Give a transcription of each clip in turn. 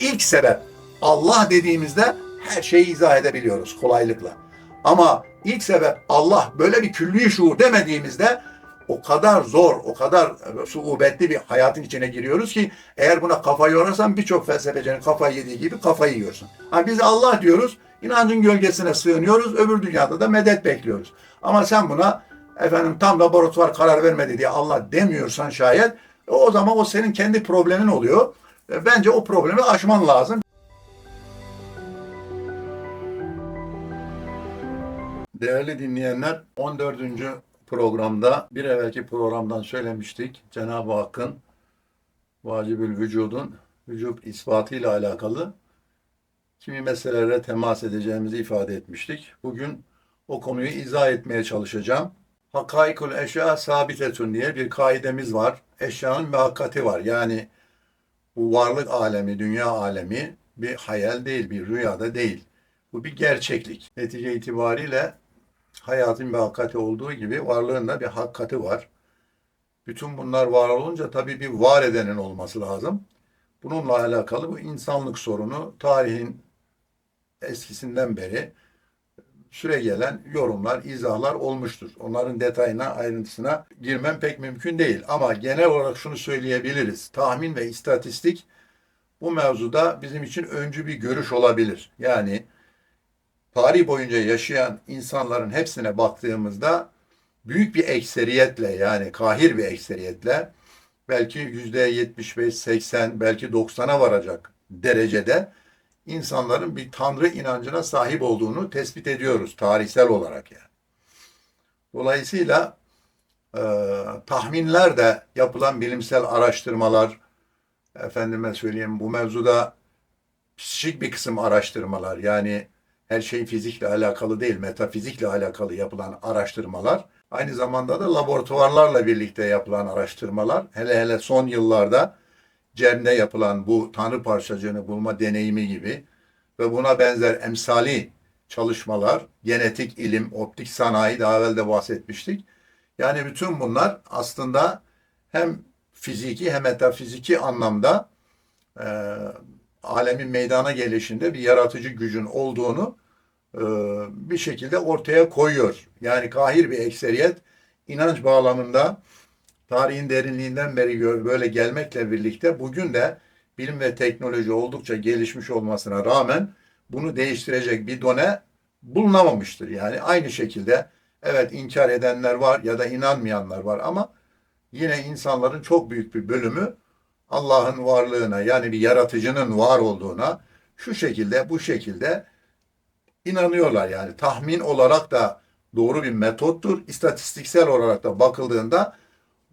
ilk sebep Allah dediğimizde her şeyi izah edebiliyoruz kolaylıkla. Ama ilk sebep Allah böyle bir külli şuur demediğimizde o kadar zor, o kadar suubetli bir hayatın içine giriyoruz ki eğer buna kafa yorarsan birçok felsefecinin kafayı yediği gibi kafayı yiyorsun. Ha biz Allah diyoruz, inancın gölgesine sığınıyoruz, öbür dünyada da medet bekliyoruz. Ama sen buna efendim tam laboratuvar karar vermedi diye Allah demiyorsan şayet o zaman o senin kendi problemin oluyor. E, Bence o problemi aşman lazım. Değerli dinleyenler 14. programda bir evvelki programdan söylemiştik. Cenab-ı Hakk'ın vacibül vücudun vücub ispatıyla alakalı kimi meselelere temas edeceğimizi ifade etmiştik. Bugün o konuyu izah etmeye çalışacağım. Hakaikul eşya sabitetun diye bir kaidemiz var. Eşyanın mühakkati var. Yani bu varlık alemi, dünya alemi bir hayal değil, bir rüyada değil. Bu bir gerçeklik. Netice itibariyle hayatın bir hakikati olduğu gibi varlığın da bir hakikati var. Bütün bunlar var olunca tabii bir var edenin olması lazım. Bununla alakalı bu insanlık sorunu tarihin eskisinden beri süre gelen yorumlar, izahlar olmuştur. Onların detayına, ayrıntısına girmem pek mümkün değil. Ama genel olarak şunu söyleyebiliriz. Tahmin ve istatistik bu mevzuda bizim için öncü bir görüş olabilir. Yani tarih boyunca yaşayan insanların hepsine baktığımızda büyük bir ekseriyetle yani kahir bir ekseriyetle belki yüzde 75, 80 belki 90'a varacak derecede insanların bir tanrı inancına sahip olduğunu tespit ediyoruz tarihsel olarak yani. Dolayısıyla e, tahminler de yapılan bilimsel araştırmalar, efendime söyleyeyim bu mevzuda psikik bir kısım araştırmalar yani her şey fizikle alakalı değil, metafizikle alakalı yapılan araştırmalar, aynı zamanda da laboratuvarlarla birlikte yapılan araştırmalar, hele hele son yıllarda CERN'de yapılan bu tanrı parçacığını bulma deneyimi gibi ve buna benzer emsali çalışmalar, genetik ilim, optik sanayi daha evvel de bahsetmiştik. Yani bütün bunlar aslında hem fiziki hem metafiziki anlamda e, alemin meydana gelişinde bir yaratıcı gücün olduğunu e, bir şekilde ortaya koyuyor. Yani kahir bir ekseriyet inanç bağlamında tarihin derinliğinden beri böyle gelmekle birlikte bugün de bilim ve teknoloji oldukça gelişmiş olmasına rağmen bunu değiştirecek bir done bulunamamıştır. Yani aynı şekilde evet inkar edenler var ya da inanmayanlar var ama yine insanların çok büyük bir bölümü Allah'ın varlığına yani bir yaratıcının var olduğuna şu şekilde bu şekilde inanıyorlar yani tahmin olarak da doğru bir metottur. İstatistiksel olarak da bakıldığında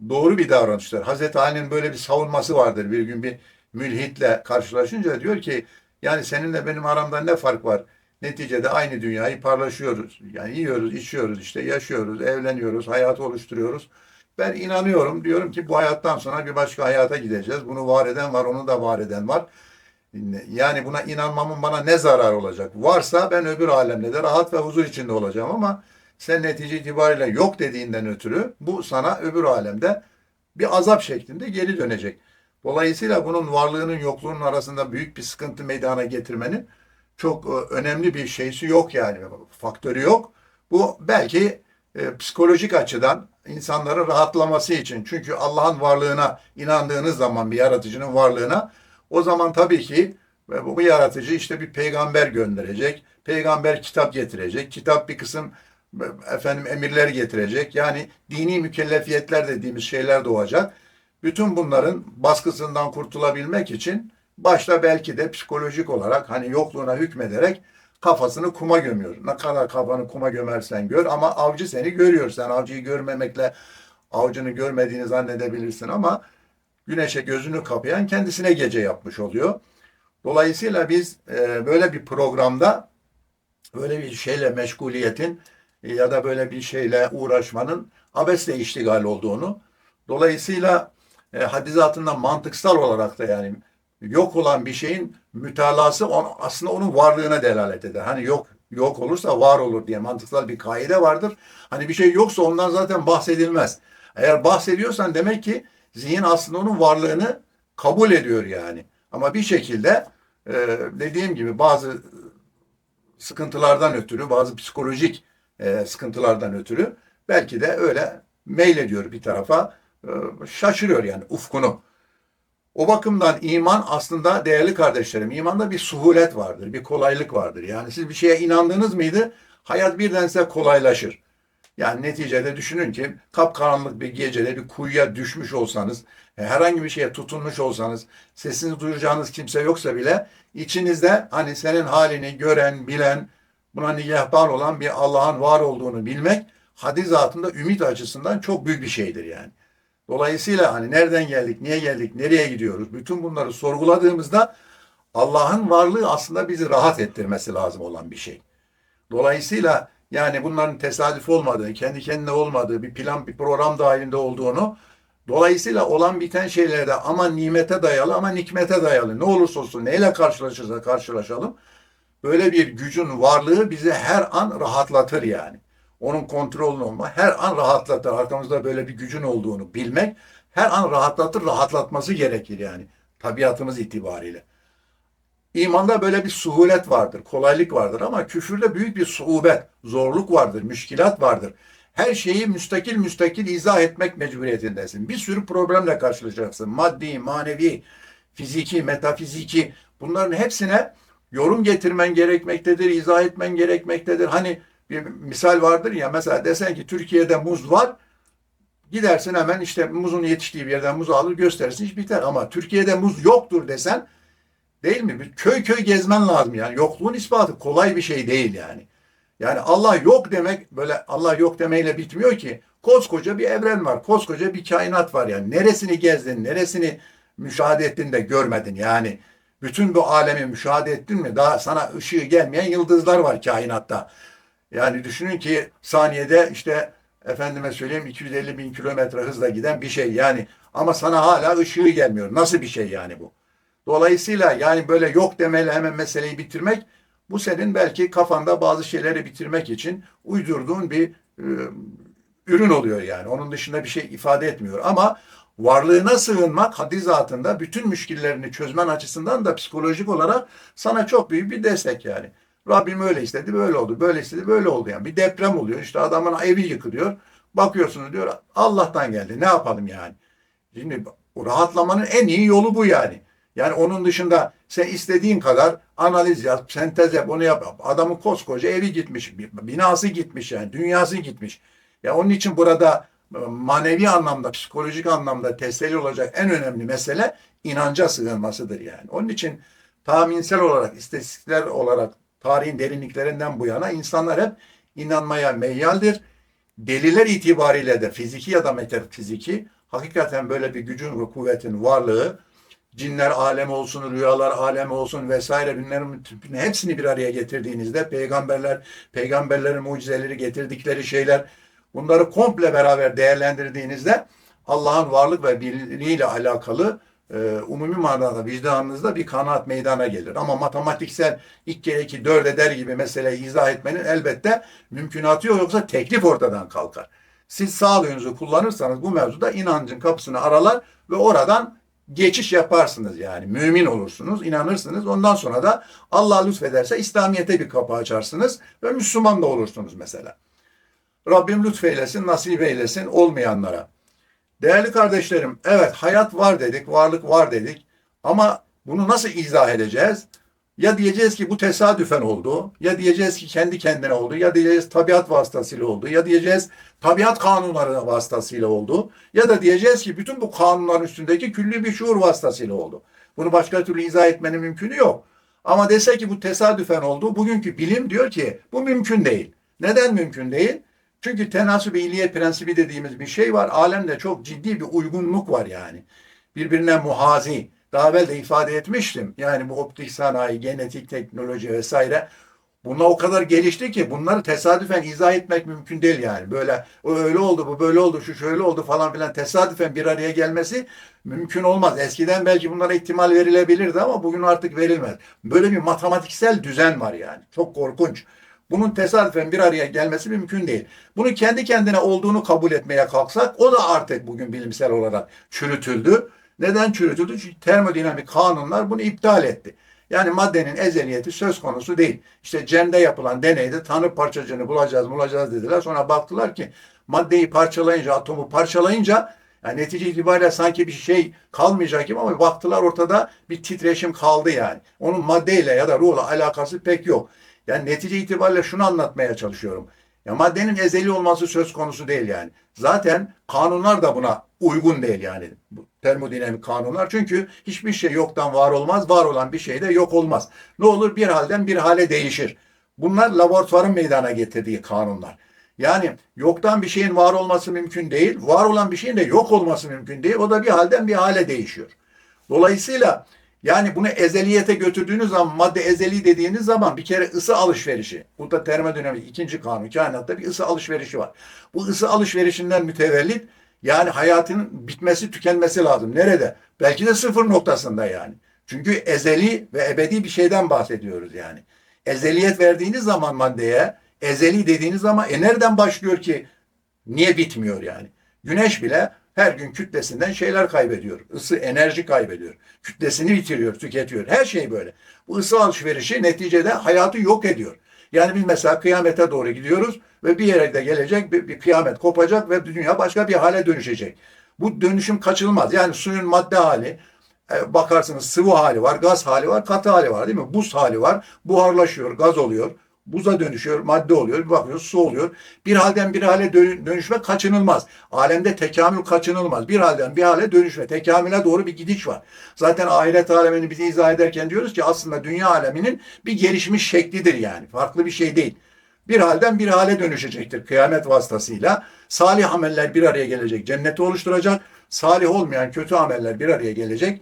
doğru bir davranıştır. Hazreti Ali'nin böyle bir savunması vardır. Bir gün bir mülhitle karşılaşınca diyor ki yani seninle benim aramda ne fark var? Neticede aynı dünyayı paylaşıyoruz. Yani yiyoruz, içiyoruz işte, yaşıyoruz, evleniyoruz, hayatı oluşturuyoruz. Ben inanıyorum diyorum ki bu hayattan sonra bir başka hayata gideceğiz. Bunu var eden var, onu da var eden var. Yani buna inanmamın bana ne zararı olacak? Varsa ben öbür alemde de rahat ve huzur içinde olacağım ama sen netice itibariyle yok dediğinden ötürü bu sana öbür alemde bir azap şeklinde geri dönecek. Dolayısıyla bunun varlığının yokluğunun arasında büyük bir sıkıntı meydana getirmenin çok e, önemli bir şeysi yok yani faktörü yok. Bu belki e, psikolojik açıdan insanların rahatlaması için. Çünkü Allah'ın varlığına inandığınız zaman bir yaratıcının varlığına o zaman tabii ki ve bu yaratıcı işte bir peygamber gönderecek. Peygamber kitap getirecek. Kitap bir kısım efendim emirler getirecek. Yani dini mükellefiyetler dediğimiz şeyler doğacak. Bütün bunların baskısından kurtulabilmek için başta belki de psikolojik olarak hani yokluğuna hükmederek kafasını kuma gömüyor. Ne kadar kafanı kuma gömersen gör ama avcı seni görüyor. Sen avcıyı görmemekle avcını görmediğini zannedebilirsin ama güneşe gözünü kapayan kendisine gece yapmış oluyor. Dolayısıyla biz e, böyle bir programda böyle bir şeyle meşguliyetin ya da böyle bir şeyle uğraşmanın abesle iştigal olduğunu dolayısıyla e, hadizatında mantıksal olarak da yani yok olan bir şeyin mütalası on, aslında onun varlığına delalet eder. Hani yok yok olursa var olur diye mantıksal bir kaide vardır. Hani bir şey yoksa ondan zaten bahsedilmez. Eğer bahsediyorsan demek ki zihin aslında onun varlığını kabul ediyor yani. Ama bir şekilde e, dediğim gibi bazı sıkıntılardan ötürü, bazı psikolojik e, sıkıntılardan ötürü belki de öyle meylediyor bir tarafa, e, şaşırıyor yani ufkunu. O bakımdan iman aslında değerli kardeşlerim, imanda bir suhulet vardır, bir kolaylık vardır. Yani siz bir şeye inandınız mıydı, hayat birden size kolaylaşır. Yani neticede düşünün ki kapkaranlık bir gecede bir kuyuya düşmüş olsanız, e, herhangi bir şeye tutunmuş olsanız, sesini duyacağınız kimse yoksa bile içinizde hani senin halini gören, bilen, buna nigahban olan bir Allah'ın var olduğunu bilmek hadis zatında ümit açısından çok büyük bir şeydir yani. Dolayısıyla hani nereden geldik, niye geldik, nereye gidiyoruz? Bütün bunları sorguladığımızda Allah'ın varlığı aslında bizi rahat ettirmesi lazım olan bir şey. Dolayısıyla yani bunların tesadüf olmadığı, kendi kendine olmadığı, bir plan, bir program dahilinde olduğunu, dolayısıyla olan biten şeylerde ama nimete dayalı ama nikmete dayalı ne olursa olsun neyle karşılaşırsa karşılaşalım böyle bir gücün varlığı bizi her an rahatlatır yani. Onun kontrolünü olma her an rahatlatır. Arkamızda böyle bir gücün olduğunu bilmek her an rahatlatır, rahatlatması gerekir yani tabiatımız itibariyle. İmanda böyle bir suhulet vardır, kolaylık vardır ama küfürde büyük bir suhubet, zorluk vardır, müşkilat vardır. Her şeyi müstakil müstakil izah etmek mecburiyetindesin. Bir sürü problemle karşılaşacaksın. Maddi, manevi, fiziki, metafiziki bunların hepsine yorum getirmen gerekmektedir, izah etmen gerekmektedir. Hani bir misal vardır ya mesela desen ki Türkiye'de muz var. Gidersin hemen işte muzun yetiştiği bir yerden muzu alır gösterirsin iş biter. Ama Türkiye'de muz yoktur desen Değil mi? Bir köy köy gezmen lazım yani. Yokluğun ispatı kolay bir şey değil yani. Yani Allah yok demek böyle Allah yok demeyle bitmiyor ki. Koskoca bir evren var. Koskoca bir kainat var yani. Neresini gezdin, neresini müşahede ettin de görmedin yani. Bütün bu alemi müşahede ettin mi? Daha sana ışığı gelmeyen yıldızlar var kainatta. Yani düşünün ki saniyede işte efendime söyleyeyim 250 bin kilometre hızla giden bir şey yani. Ama sana hala ışığı gelmiyor. Nasıl bir şey yani bu? Dolayısıyla yani böyle yok demeyle hemen meseleyi bitirmek bu senin belki kafanda bazı şeyleri bitirmek için uydurduğun bir e, ürün oluyor yani. Onun dışında bir şey ifade etmiyor. Ama varlığına sığınmak haddi zatında bütün müşkillerini çözmen açısından da psikolojik olarak sana çok büyük bir destek yani. Rabbim öyle istedi böyle oldu, böyle istedi böyle oldu yani. Bir deprem oluyor işte adamın evi yıkılıyor. Bakıyorsunuz diyor Allah'tan geldi ne yapalım yani. Şimdi rahatlamanın en iyi yolu bu yani. Yani onun dışında sen istediğin kadar analiz yap, sentez yap, onu yap. Adamın koskoca evi gitmiş, binası gitmiş yani, dünyası gitmiş. Ya onun için burada manevi anlamda, psikolojik anlamda teselli olacak en önemli mesele inanca sığınmasıdır yani. Onun için tahminsel olarak, istatistikler olarak tarihin derinliklerinden bu yana insanlar hep inanmaya meyyaldir. Deliller itibariyle de fiziki ya da metafiziki hakikaten böyle bir gücün ve kuvvetin varlığı cinler alemi olsun, rüyalar alemi olsun vesaire bunların hepsini bir araya getirdiğinizde peygamberler, peygamberlerin mucizeleri getirdikleri şeyler bunları komple beraber değerlendirdiğinizde Allah'ın varlık ve birliğiyle alakalı e, umumi manada vicdanınızda bir kanaat meydana gelir. Ama matematiksel ilk kere iki dört eder gibi meseleyi izah etmenin elbette mümkünatı yok yoksa teklif ortadan kalkar. Siz sağduyunuzu kullanırsanız bu mevzuda inancın kapısını aralar ve oradan geçiş yaparsınız yani. Mümin olursunuz, inanırsınız. Ondan sonra da Allah lütfederse İslamiyet'e bir kapı açarsınız ve Müslüman da olursunuz mesela. Rabbim lütfeylesin, nasip eylesin olmayanlara. Değerli kardeşlerim, evet hayat var dedik, varlık var dedik. Ama bunu nasıl izah edeceğiz? Ya diyeceğiz ki bu tesadüfen oldu, ya diyeceğiz ki kendi kendine oldu, ya diyeceğiz tabiat vasıtasıyla oldu, ya diyeceğiz tabiat kanunları vasıtasıyla oldu, ya da diyeceğiz ki bütün bu kanunların üstündeki külli bir şuur vasıtasıyla oldu. Bunu başka türlü izah etmenin mümkünü yok. Ama dese ki bu tesadüfen oldu, bugünkü bilim diyor ki bu mümkün değil. Neden mümkün değil? Çünkü tenasüb iyiliğe prensibi dediğimiz bir şey var. Alemde çok ciddi bir uygunluk var yani. Birbirine muhazi. Daha evvel de ifade etmiştim. Yani bu optik sanayi, genetik teknoloji vesaire bunlar o kadar gelişti ki bunları tesadüfen izah etmek mümkün değil yani. Böyle o öyle oldu, bu böyle oldu, şu şöyle oldu falan filan tesadüfen bir araya gelmesi mümkün olmaz. Eskiden belki bunlara ihtimal verilebilirdi ama bugün artık verilmez. Böyle bir matematiksel düzen var yani. Çok korkunç. Bunun tesadüfen bir araya gelmesi mümkün değil. Bunu kendi kendine olduğunu kabul etmeye kalksak o da artık bugün bilimsel olarak çürütüldü. Neden çürütüldü? Çünkü termodinamik kanunlar bunu iptal etti. Yani maddenin ezeliyeti söz konusu değil. İşte Cem'de yapılan deneyde tanrı parçacığını bulacağız bulacağız dediler. Sonra baktılar ki maddeyi parçalayınca, atomu parçalayınca yani netice itibariyle sanki bir şey kalmayacak gibi ama baktılar ortada bir titreşim kaldı yani. Onun maddeyle ya da ruhla alakası pek yok. Yani netice itibariyle şunu anlatmaya çalışıyorum. Ya maddenin ezeli olması söz konusu değil yani. Zaten kanunlar da buna uygun değil yani. Bu termodinamik kanunlar. Çünkü hiçbir şey yoktan var olmaz. Var olan bir şey de yok olmaz. Ne olur bir halden bir hale değişir. Bunlar laboratuvarın meydana getirdiği kanunlar. Yani yoktan bir şeyin var olması mümkün değil. Var olan bir şeyin de yok olması mümkün değil. O da bir halden bir hale değişiyor. Dolayısıyla yani bunu ezeliyete götürdüğünüz zaman madde ezeli dediğiniz zaman bir kere ısı alışverişi. Burada termodinamik ikinci kanun kainatta bir ısı alışverişi var. Bu ısı alışverişinden mütevellit yani hayatın bitmesi tükenmesi lazım. Nerede? Belki de sıfır noktasında yani. Çünkü ezeli ve ebedi bir şeyden bahsediyoruz yani. Ezeliyet verdiğiniz zaman maddeye ezeli dediğiniz zaman e nereden başlıyor ki niye bitmiyor yani? Güneş bile her gün kütlesinden şeyler kaybediyor. Isı, enerji kaybediyor. Kütlesini bitiriyor, tüketiyor. Her şey böyle. Bu ısı alışverişi neticede hayatı yok ediyor. Yani biz mesela kıyamete doğru gidiyoruz ve bir yere de gelecek bir, bir kıyamet kopacak ve dünya başka bir hale dönüşecek. Bu dönüşüm kaçınılmaz. Yani suyun madde hali, e, bakarsınız sıvı hali var, gaz hali var, katı hali var değil mi? Buz hali var, buharlaşıyor, gaz oluyor buza dönüşüyor, madde oluyor, bir bakıyoruz su oluyor. Bir halden bir hale dönüşme kaçınılmaz. Alemde tekamül kaçınılmaz. Bir halden bir hale dönüşme, tekamüle doğru bir gidiş var. Zaten ahiret alemini bize izah ederken diyoruz ki aslında dünya aleminin bir gelişmiş şeklidir yani. Farklı bir şey değil. Bir halden bir hale dönüşecektir kıyamet vasıtasıyla. Salih ameller bir araya gelecek, cenneti oluşturacak. Salih olmayan kötü ameller bir araya gelecek,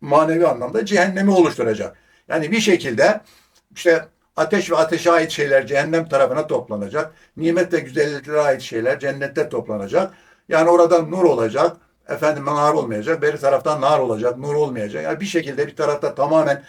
manevi anlamda cehennemi oluşturacak. Yani bir şekilde işte Ateş ve ateşe ait şeyler cehennem tarafına toplanacak. Nimet ve güzelliklere ait şeyler cennette toplanacak. Yani orada nur olacak. Efendim nar olmayacak. Beri taraftan nar olacak. Nur olmayacak. Yani bir şekilde bir tarafta tamamen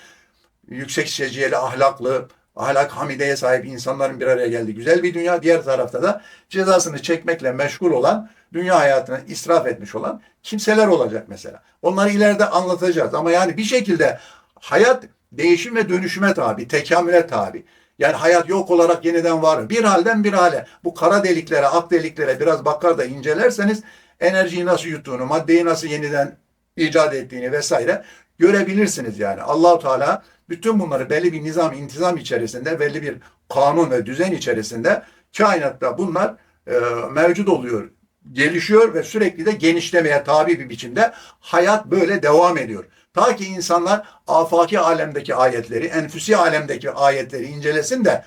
yüksek seciyeli, ahlaklı, ahlak hamideye sahip insanların bir araya geldiği güzel bir dünya. Diğer tarafta da cezasını çekmekle meşgul olan, dünya hayatını israf etmiş olan kimseler olacak mesela. Onları ileride anlatacağız. Ama yani bir şekilde hayat değişim ve dönüşüme tabi, tekamüle tabi. Yani hayat yok olarak yeniden var. Bir halden bir hale. Bu kara deliklere, ak deliklere biraz bakar da incelerseniz enerjiyi nasıl yuttuğunu, maddeyi nasıl yeniden icat ettiğini vesaire görebilirsiniz yani. Allahu Teala bütün bunları belli bir nizam, intizam içerisinde, belli bir kanun ve düzen içerisinde kainatta bunlar e, mevcut oluyor, gelişiyor ve sürekli de genişlemeye tabi bir biçimde hayat böyle devam ediyor. Ta ki insanlar afaki alemdeki ayetleri, enfüsi alemdeki ayetleri incelesin de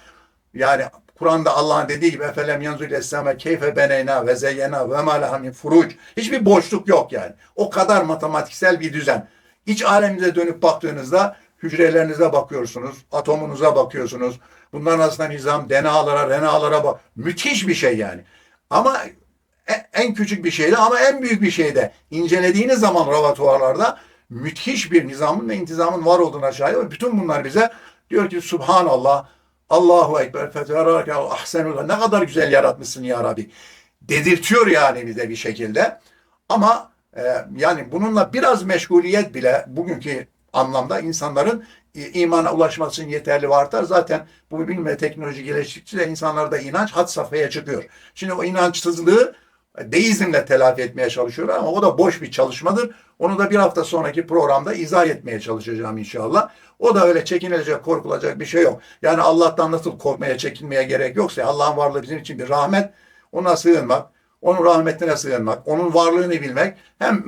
yani Kur'an'da Allah'ın dediği gibi efelem yanzul esame keyfe beneyna ve zeyyena ve ma min furuc. Hiçbir boşluk yok yani. O kadar matematiksel bir düzen. İç aleminize dönüp baktığınızda hücrelerinize bakıyorsunuz, atomunuza bakıyorsunuz. Bunların aslında nizam, denalara, renalara bak. Müthiş bir şey yani. Ama e, en küçük bir şeyde ama en büyük bir şeyde incelediğiniz zaman laboratuvarlarda müthiş bir nizamın ve intizamın var olduğuna şahit ve bütün bunlar bize diyor ki Subhanallah, Allahu Ekber, Fetherake ahsenullah ne kadar güzel yaratmışsın ya Rabbi. Dedirtiyor yani bize bir şekilde. Ama e, yani bununla biraz meşguliyet bile bugünkü anlamda insanların imana ulaşması için yeterli ve. Zaten bu bilim ve teknoloji geliştikçe insanlarda inanç had safhaya çıkıyor. Şimdi o inançsızlığı deizmle telafi etmeye çalışıyorlar ama o da boş bir çalışmadır. Onu da bir hafta sonraki programda izah etmeye çalışacağım inşallah. O da öyle çekinilecek, korkulacak bir şey yok. Yani Allah'tan nasıl korkmaya, çekinmeye gerek yoksa Allah'ın varlığı bizim için bir rahmet. Ona sığınmak, onun rahmetine sığınmak, onun varlığını bilmek hem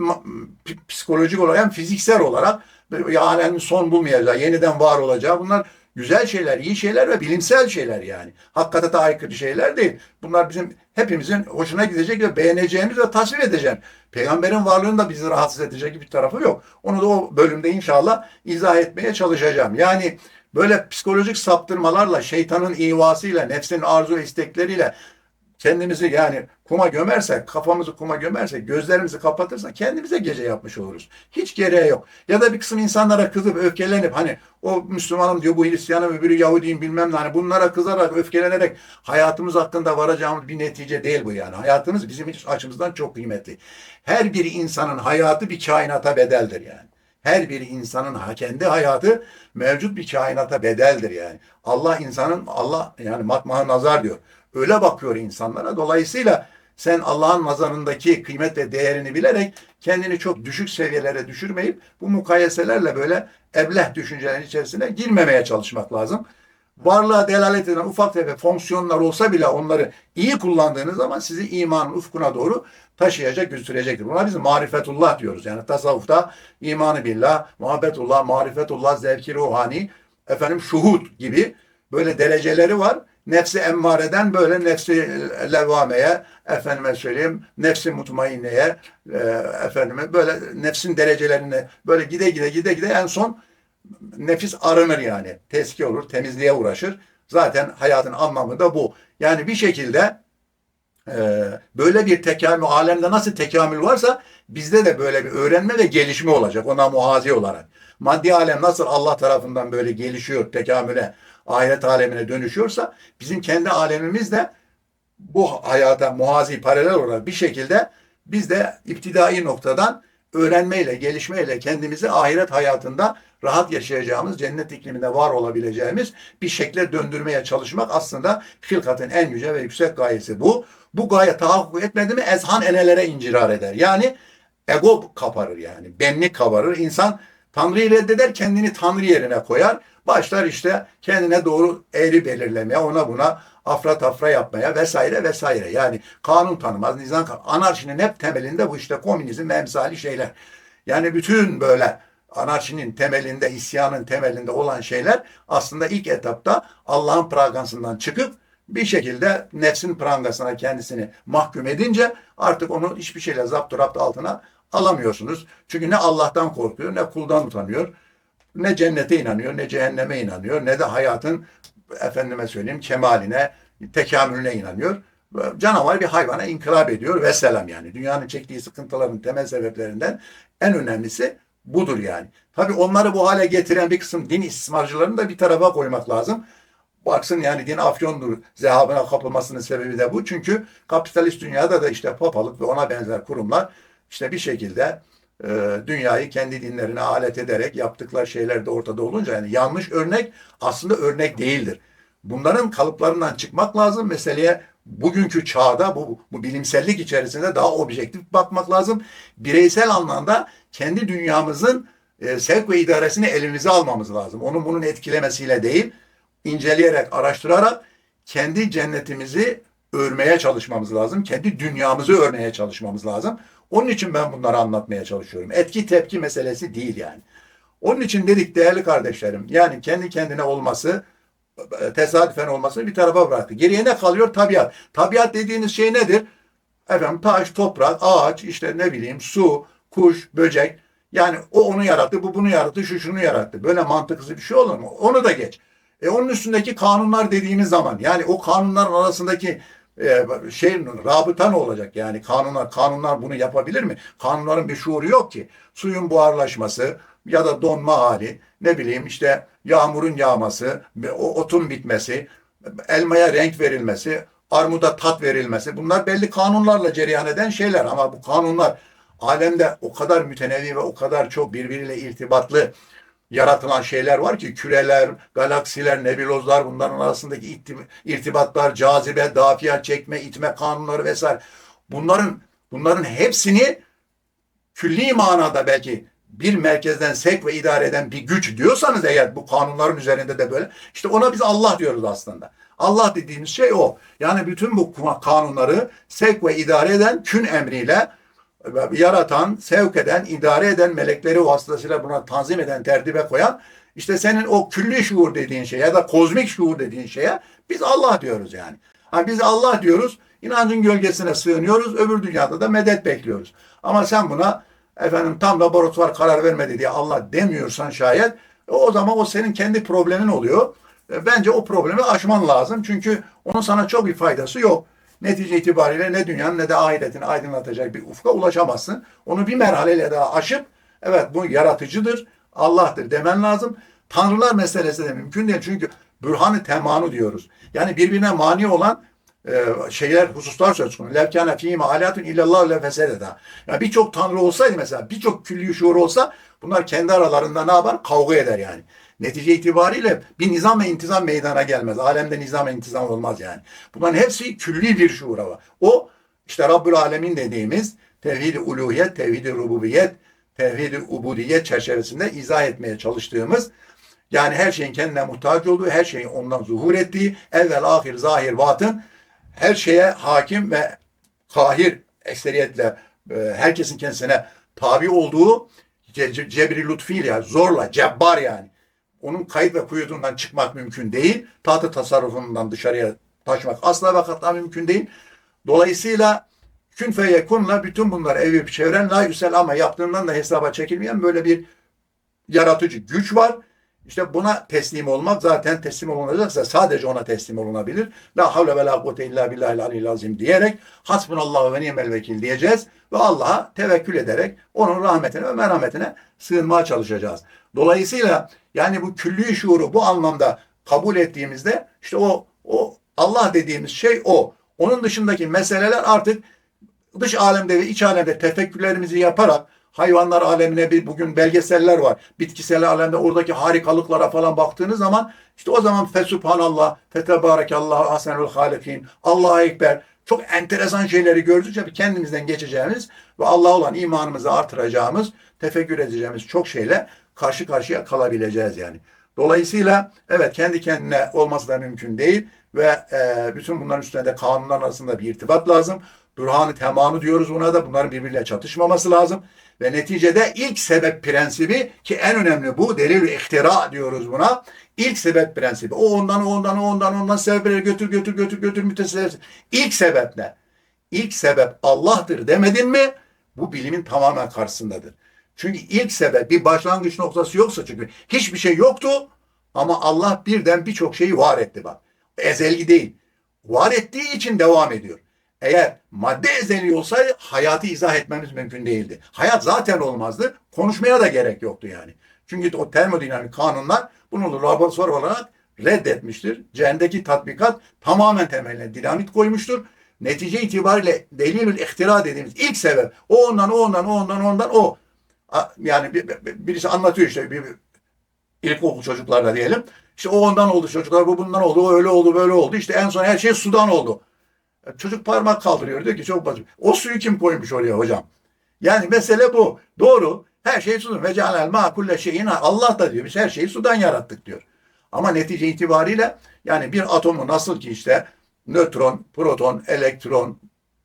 psikolojik olarak hem fiziksel olarak yani son bulmayacağı, yeniden var olacağı bunlar güzel şeyler, iyi şeyler ve bilimsel şeyler yani. Hakikate aykırı şeyler değil. Bunlar bizim hepimizin hoşuna gidecek ve beğeneceğimiz ve tasvip edeceğim. Peygamberin varlığının da bizi rahatsız edecek bir tarafı yok. Onu da o bölümde inşallah izah etmeye çalışacağım. Yani böyle psikolojik saptırmalarla, şeytanın ivasıyla, nefsin arzu istekleriyle kendimizi yani kuma gömersek, kafamızı kuma gömersek, gözlerimizi kapatırsak kendimize gece yapmış oluruz. Hiç gereği yok. Ya da bir kısım insanlara kızıp öfkelenip hani o Müslümanım diyor bu Hristiyanım öbürü Yahudiyim bilmem ne hani bunlara kızarak öfkelenerek hayatımız hakkında varacağımız bir netice değil bu yani. Hayatımız bizim açımızdan çok kıymetli. Her bir insanın hayatı bir kainata bedeldir yani. Her bir insanın kendi hayatı mevcut bir kainata bedeldir yani. Allah insanın Allah yani matmaha nazar diyor. Öyle bakıyor insanlara. Dolayısıyla sen Allah'ın nazarındaki kıymet ve değerini bilerek kendini çok düşük seviyelere düşürmeyip bu mukayeselerle böyle ebleh düşüncelerin içerisine girmemeye çalışmak lazım. Varlığa delalet eden ufak tefek fonksiyonlar olsa bile onları iyi kullandığınız zaman sizi imanın ufkuna doğru taşıyacak, götürecektir. Buna biz marifetullah diyoruz. Yani tasavvufta imanı billah, muhabbetullah, marifetullah, zevki ruhani, efendim şuhud gibi böyle dereceleri var. Nefsi emmareden böyle nefsi levvameye, efendime söyleyeyim, nefsi mutmainneye, e, efendime böyle nefsin derecelerine böyle gide gide gide gide en son nefis arınır yani. Teski olur, temizliğe uğraşır. Zaten hayatın anlamı da bu. Yani bir şekilde e, böyle bir tekamül, alemde nasıl tekamül varsa bizde de böyle bir öğrenme ve gelişme olacak ona muhazi olarak. Maddi alem nasıl Allah tarafından böyle gelişiyor, tekamüle, ahiret alemine dönüşüyorsa bizim kendi alemimiz de bu hayata muhazi paralel olarak bir şekilde biz de iptidai noktadan öğrenmeyle, gelişmeyle kendimizi ahiret hayatında rahat yaşayacağımız, cennet ikliminde var olabileceğimiz bir şekle döndürmeye çalışmak aslında hilkatın en yüce ve yüksek gayesi bu. Bu gaye tahakkuk etmedi mi ezhan enelere incirar eder. Yani ego kaparır yani. Benlik kabarır. İnsan Tanrı'yı reddeder, kendini Tanrı yerine koyar. Başlar işte kendine doğru eğri belirlemeye, ona buna afra tafra yapmaya vesaire vesaire. Yani kanun tanımaz, nizam anarşinin hep temelinde bu işte komünizm ve emsali şeyler. Yani bütün böyle anarşinin temelinde, isyanın temelinde olan şeyler aslında ilk etapta Allah'ın pragansından çıkıp bir şekilde nefsin prangasına kendisini mahkum edince artık onu hiçbir şeyle zapt rapt altına alamıyorsunuz. Çünkü ne Allah'tan korkuyor, ne kuldan utanıyor, ne cennete inanıyor, ne cehenneme inanıyor, ne de hayatın efendime söyleyeyim kemaline, tekamülüne inanıyor. Canavar bir hayvana inkılap ediyor ve selam yani. Dünyanın çektiği sıkıntıların temel sebeplerinden en önemlisi budur yani. Tabii onları bu hale getiren bir kısım din istismarcılarını da bir tarafa koymak lazım. Baksın yani din afyondur zehabına kapılmasının sebebi de bu. Çünkü kapitalist dünyada da işte papalık ve ona benzer kurumlar işte bir şekilde dünyayı kendi dinlerine alet ederek yaptıkları şeyler de ortada olunca yani yanlış örnek aslında örnek değildir. Bunların kalıplarından çıkmak lazım. Meseleye bugünkü çağda bu, bu bilimsellik içerisinde daha objektif bakmak lazım. Bireysel anlamda kendi dünyamızın e, sevk ve idaresini elimize almamız lazım. Onun bunun etkilemesiyle değil, inceleyerek, araştırarak kendi cennetimizi örmeye çalışmamız lazım. Kendi dünyamızı örmeye çalışmamız lazım. Onun için ben bunları anlatmaya çalışıyorum. Etki tepki meselesi değil yani. Onun için dedik değerli kardeşlerim, yani kendi kendine olması, tesadüfen olmasını bir tarafa bıraktı. Geriye ne kalıyor? Tabiat. Tabiat dediğiniz şey nedir? Efendim taş, toprak, ağaç, işte ne bileyim su, kuş, böcek. Yani o onu yarattı, bu bunu yarattı, şu şunu yarattı. Böyle mantıksız bir şey olur mu? Onu da geç. E onun üstündeki kanunlar dediğimiz zaman yani o kanunların arasındaki e, şey rabıta ne olacak yani kanunlar kanunlar bunu yapabilir mi? Kanunların bir şuuru yok ki. Suyun buharlaşması ya da donma hali ne bileyim işte yağmurun yağması, otun bitmesi, elmaya renk verilmesi, armuda tat verilmesi bunlar belli kanunlarla cereyan eden şeyler ama bu kanunlar alemde o kadar mütenevi ve o kadar çok birbiriyle irtibatlı yaratılan şeyler var ki küreler, galaksiler, nebulozlar bunların arasındaki irtibatlar, cazibe, dafiyat çekme, itme kanunları vesaire. Bunların bunların hepsini külli manada belki bir merkezden sevk ve idare eden bir güç diyorsanız eğer bu kanunların üzerinde de böyle işte ona biz Allah diyoruz aslında. Allah dediğimiz şey o. Yani bütün bu kanunları sevk ve idare eden kün emriyle yaratan, sevk eden, idare eden melekleri vasıtasıyla buna tanzim eden, tertibe koyan işte senin o külli şuur dediğin şey ya da kozmik şuur dediğin şeye biz Allah diyoruz yani. Ha biz Allah diyoruz, inancın gölgesine sığınıyoruz, öbür dünyada da medet bekliyoruz. Ama sen buna efendim tam laboratuvar karar vermedi diye Allah demiyorsan şayet e, o zaman o senin kendi problemin oluyor. E, bence o problemi aşman lazım. Çünkü onun sana çok bir faydası yok. Netice itibariyle ne dünyanın ne de ahiretini aydınlatacak bir ufka ulaşamazsın. Onu bir merhaleyle daha aşıp evet bu yaratıcıdır, Allah'tır demen lazım. Tanrılar meselesi de mümkün değil. Çünkü bürhan-ı temanu diyoruz. Yani birbirine mani olan e, şeyler, hususlar söz konusu. Levkâne fîhîme alâtun illallah le fesededa. Yani birçok tanrı olsaydı mesela, birçok külli şuur olsa bunlar kendi aralarında ne yapar? Kavga eder yani. Netice itibariyle bir nizam ve intizam meydana gelmez. Alemde nizam ve intizam olmaz yani. Bunların hepsi külli bir şuura var. O işte Rabbül Alemin dediğimiz tevhid-i uluhiyet, tevhid-i rububiyet, tevhid-i ubudiyet çerçevesinde izah etmeye çalıştığımız yani her şeyin kendine muhtaç olduğu, her şeyin ondan zuhur ettiği, evvel, ahir, zahir, batın her şeye hakim ve kahir ekseriyetle e, herkesin kendisine tabi olduğu ce- ce- cebri lütfiyle yani zorla, cebbar yani. Onun kayıt ve kuyudundan çıkmak mümkün değil. Tahtı tasarrufundan dışarıya taşmak asla ve katla mümkün değil. Dolayısıyla kün fe yekunla bütün bunlar evip çevren la yüsel ama yaptığından da hesaba çekilmeyen böyle bir yaratıcı güç var. İşte buna teslim olmak zaten teslim olunacaksa sadece ona teslim olunabilir. La havle ve la kuvvete illa billahil aliyyil azim diyerek hasbunallahu ve ni'mel vekil diyeceğiz ve Allah'a tevekkül ederek onun rahmetine ve merhametine sığınmaya çalışacağız. Dolayısıyla yani bu külli şuuru bu anlamda kabul ettiğimizde işte o o Allah dediğimiz şey o. Onun dışındaki meseleler artık dış alemde ve iç alemde tefekkürlerimizi yaparak hayvanlar alemine bir bugün belgeseller var. Bitkisel alemde oradaki harikalıklara falan baktığınız zaman işte o zaman fesubhanallah, fetebarekallahu ahsenul halikin, Allahu ekber çok enteresan şeyleri gördükçe bir kendimizden geçeceğimiz ve Allah'a olan imanımızı artıracağımız, tefekkür edeceğimiz çok şeyle karşı karşıya kalabileceğiz yani. Dolayısıyla evet kendi kendine olması da mümkün değil ve e, bütün bunların üstünde de kanunlar arasında bir irtibat lazım. Burhanı temanı diyoruz buna da bunların birbiriyle çatışmaması lazım. Ve neticede ilk sebep prensibi ki en önemli bu delil ihtira diyoruz buna. İlk sebep prensibi. O ondan, o ondan, o ondan, ondan sebepleri götür, götür, götür, götür, müteselsiz. İlk sebep ne? İlk sebep Allah'tır demedin mi? Bu bilimin tamamen karşısındadır. Çünkü ilk sebep bir başlangıç noktası yoksa çünkü hiçbir şey yoktu ama Allah birden birçok şeyi var etti bak. Ezeli değil. Var ettiği için devam ediyor. Eğer madde ezeli olsaydı hayatı izah etmemiz mümkün değildi. Hayat zaten olmazdı. Konuşmaya da gerek yoktu yani. Çünkü o termodinamik kanunlar bunu laboratuvar olarak reddetmiştir. Cehendeki tatbikat tamamen temeline dinamit koymuştur. Netice itibariyle delilül ihtira dediğimiz ilk sebep o ondan, o ondan, o ondan, ondan, o. Yani bir- bir- birisi anlatıyor işte bir, bir ilkokul çocuklarda diyelim. İşte o ondan oldu çocuklar, bu bundan oldu, o öyle oldu, böyle oldu. İşte en son her şey sudan oldu. Çocuk parmak kaldırıyor diyor ki çok basit. O suyu kim koymuş oraya hocam? Yani mesele bu. Doğru. Her şey sudan. Ve cealel ma kulle şeyin Allah da diyor. Biz her şeyi sudan yarattık diyor. Ama netice itibariyle yani bir atomu nasıl ki işte nötron, proton, elektron,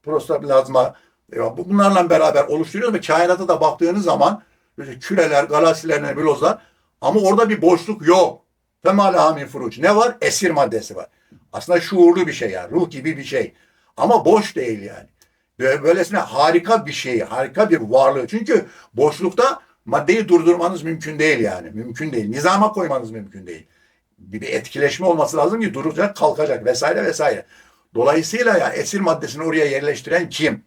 protoplazma e, bu- bunlarla beraber oluşturuyoruz ve kainata da baktığınız zaman böyle küreler, galaksiler, nebulozlar ama orada bir boşluk yok. Femâle min furuç. Ne var? Esir maddesi var. Aslında şuurlu bir şey yani. Ruh gibi bir şey. Ama boş değil yani. Böyle, böylesine harika bir şey, harika bir varlığı. Çünkü boşlukta maddeyi durdurmanız mümkün değil yani. Mümkün değil. Nizama koymanız mümkün değil. Bir, bir etkileşme olması lazım ki duracak, kalkacak vesaire vesaire. Dolayısıyla ya esir maddesini oraya yerleştiren kim?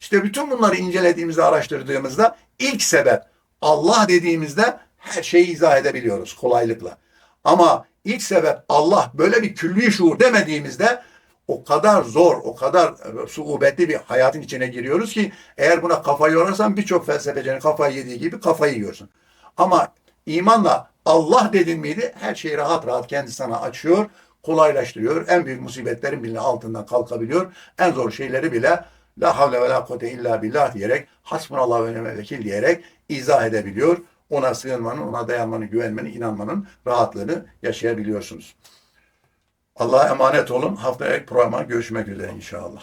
İşte bütün bunları incelediğimizde, araştırdığımızda ilk sebep Allah dediğimizde her şeyi izah edebiliyoruz kolaylıkla. Ama ilk sebep Allah böyle bir külli şuur demediğimizde o kadar zor, o kadar e, suubetli bir hayatın içine giriyoruz ki eğer buna kafayı yorarsan birçok felsefecinin kafayı yediği gibi kafayı yiyorsun. Ama imanla Allah dedin miydi her şeyi rahat rahat kendi sana açıyor, kolaylaştırıyor. En büyük musibetlerin bile altından kalkabiliyor. En zor şeyleri bile la havle ve la kuvvete illa billah diyerek hasbunallah ve ni'mel vekil diyerek izah edebiliyor. Ona sığınmanın, ona dayanmanın, güvenmenin, inanmanın rahatlığını yaşayabiliyorsunuz. Allah'a emanet olun. Haftaya programa görüşmek üzere inşallah.